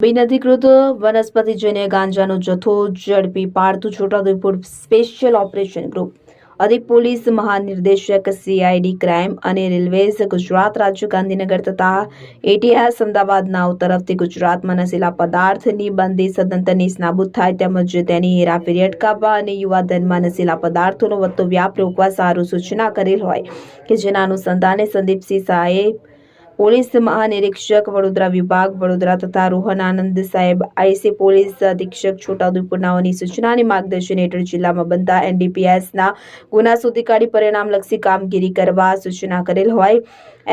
બિનઅધિકૃત વનસ્પતિજન્ય ગાંજાનો જથ્થો ઝડપી પાડતું છોટાઉદેપુર સ્પેશિયલ ઓપરેશન ગ્રુપ. અધિક પોલીસ મહાનિર્દેશક સીઆઈડી ક્રાઇમ અને રેલવેઝ ગુજરાત રાજ્ય ગાંધીનગર તથા એટીએસ અમદાવાદ નાવ તરફથી ગુજરાતમાં નશીલા પદાર્થની બંદી સદંતર નાબૂદ થાય તેમજ તેની હેરાફેરી અટકાવવા અને યુવા ધનમાં નશીલા પદાર્થોનો વધતો વ્યાપ રોકવા સારું સૂચના કરેલ હોય કે જેના અનુસંધાને સંદીપસિંહ શાહે પોલીસ મહાનિરીક્ષક વડોદરા વિભાગ, વડોદરા તથા રોહન આનંદ સાહેબ, આઈસી પોલીસ અધિક્ષક છોટાઉદેપુરનાઓની સૂચના અને માર્ગદર્શન હેઠળ જિલ્લામાં બનતા એનડીપીએસના ગુના શોધી કાઢી પરિણામલક્ષી કામગીરી કરવા સૂચના કરેલ હોય.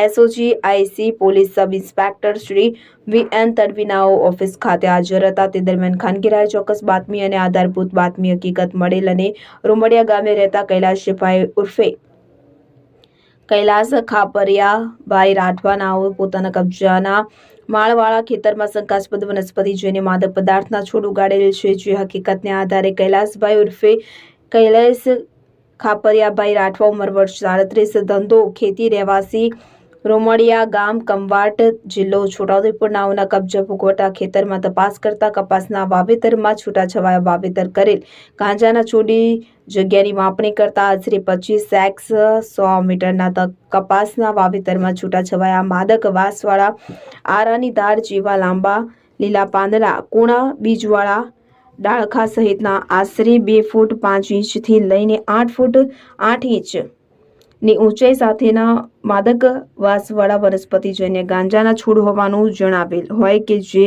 SOG, IC police sub inspector Shri V N તડવીનાઓ office ખાતે હાજર હતા. તે દરમિયાન ખાનગીરાએ ચોક્કસ બાતમી અને આધારભૂત બાતમી હકીકત મળેલ અને રૂમડિયા ગામે રહેતા કૈલાશભાઈ ઉર્ફે કૈલાસ ખાપરિયાભાઈ રાઠવા નાઓ પોતાના કબજાના માળવાળા ખેતરમાં શંકાસ્પદ વનસ્પતિ જોઈને માદક પદાર્થના છોડ ઉગાડેલ છે, જે હકીકતને આધારે કૈલાસભાઈ ઉર્ફે કૈલાસ ખાપરિયાભાઈ રાઠવા ઉંમર વર્ષ સાડત્રીસ, ધંધો ખેતી, રહેવાસી રોમડિયા ગામ કમવાટ જિલ્લો છોટાઉદેપુર નાઓના કબજા ભોગવટા ખેતરમાં તપાસ કરતા કપાસના વાવેતરમાં છૂટાછવાયા વાવેતર કરેલ. ગાંજાના છોડી જગ્યાની માપણી કરતા આશરે પચીસ એક્સ સો મીટરના કપાસના વાવેતરમાં છૂટાછવાયા. માદક વાસવાળા આરાની ધાર જેવા લાંબા લીલા પાંદડા, કૂણા, બીજવાળા ડાળખા સહિતના આશરે બે ફૂટ પાંચ ઇંચથી લઈને આઠ ફૂટ આઠ ઇંચ ની ઊંચાઈ સાથેના માદક વાસવાળા જઈને ગાંજાના છોડ હોવાનું જણાવેલ હોય કે જે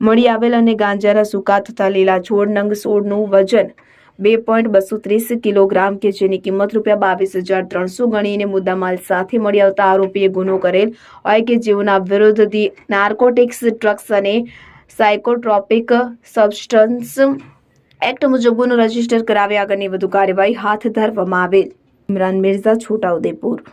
મળી આવેલ અને ગાંજાના સૂકા તથા લીલા છોડ, નંગ સોળનું વજન બે પોઈન્ટ બસો ત્રીસ કિલોગ્રામ કે જેની કિંમત રૂપિયા બાવીસ હજાર ત્રણસો ગણીને મુદ્દામાલ સાથે મળી આવતા આરોપીએ ગુનો કરેલ હોય કે જેઓના વિરુદ્ધ ધી નાર્કોટિક્સ, ડ્રગ્સ અને સાયકોટ્રોપિક સબસ્ટન્સ એક્ટ મુજબ ગુનો રજિસ્ટર કરાવી આગળની વધુ કાર્યવાહી હાથ ધરવામાં આવેલ. ઇમરાન મિર્ઝા છોટાઉદેપુર